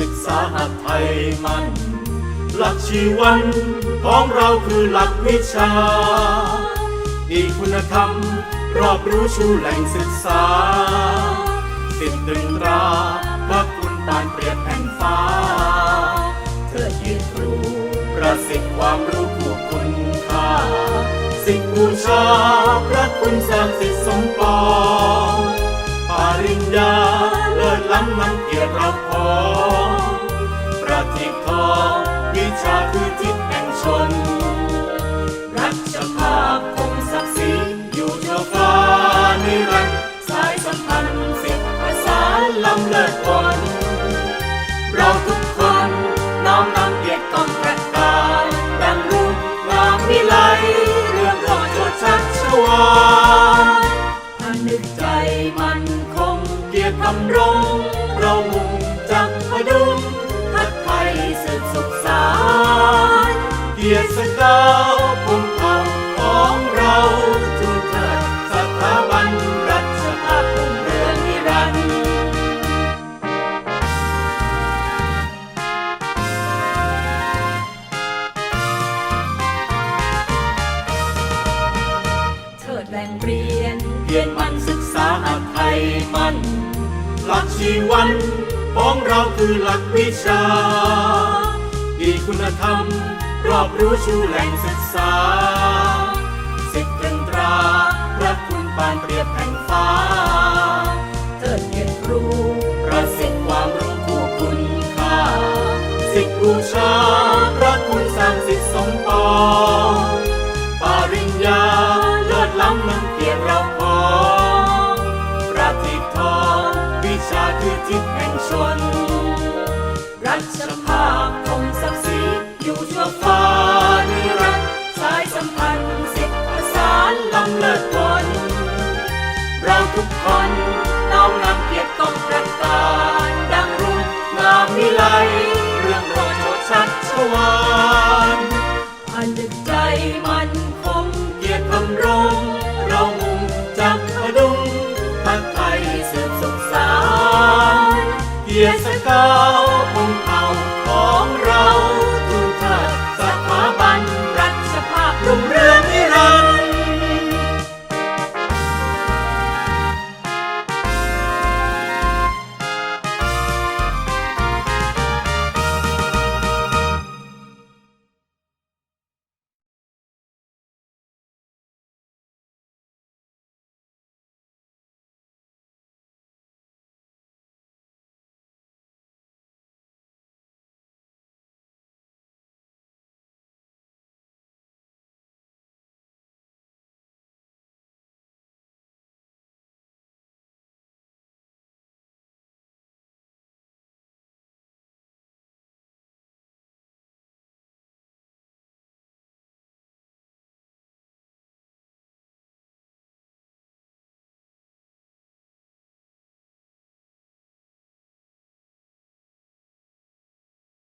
ศึกษาหัดไทยมัน หลักชีวันของเราคือหลักวิชา อีกคุณธรรมรอบรู้ชูแหล่งศึกษา สิทธิ์ดึงตราพระคุณปานเปรียบแผ่นฟ้า เธอยืนครูประสิทธิ์ความรู้ผู้คุณค่า สิทธิบูชาพระคุณสร้างสิทธิสมปองปาริญญาเลิศล้ำนำเกี ลำเลิศผลเราทุกคนน้อมนำเกียรติกองประกาศดังรุ่งงามวิไลเรื่องรอดโชดชัดชวานอันนึกใจมันคงเกียรติทำรงเรามุ่งจักพดุงทัดไทยสืบสุขสานเกียรติสกาว ยรมันศึกษาหัดไทยมัน หลักชีวันของเราคือหลักวิชาอีกคุณธรรม รอบรู้ชูแหล่งศึกษา สิทธิ์ตรึงตราพระคุณปานเปรียบแผ่นฟ้าเถิดเกียรติครูประสิทธิ์ความรู้คู่คุณค่า สิทธิบูชา เลิศผล เราทุกคนน้อมนำเกียรติกองประกาศดังรุ่งงามวิไลเรื่องโรดโชดชัดชวานอันดึกใจมันคงเกียรติทำรง เรามุ่งจักพดุงพักไทยสืบสุขสานเกียรติสกาว